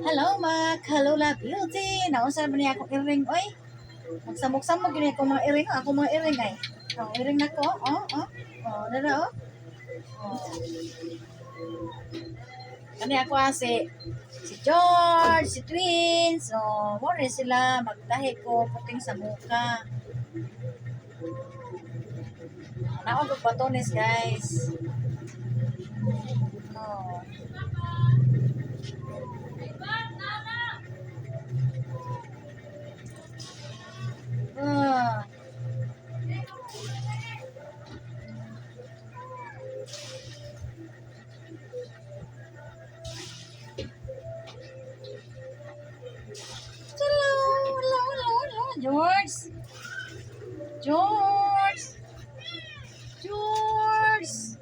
Hello, mga Kalula Beauty! Nausap ba niya akong earring, oy? Magsamok-samok yun ako mga earring, ako mga earring ay. Oh, earring na ko, oh, oh. Oh, dada, oh. Oh. Kani ako ah, si, si George, si Twins, oh, mo sila, magtahi ko, puting sa muka. Naon ko batones, guys. George. George. George.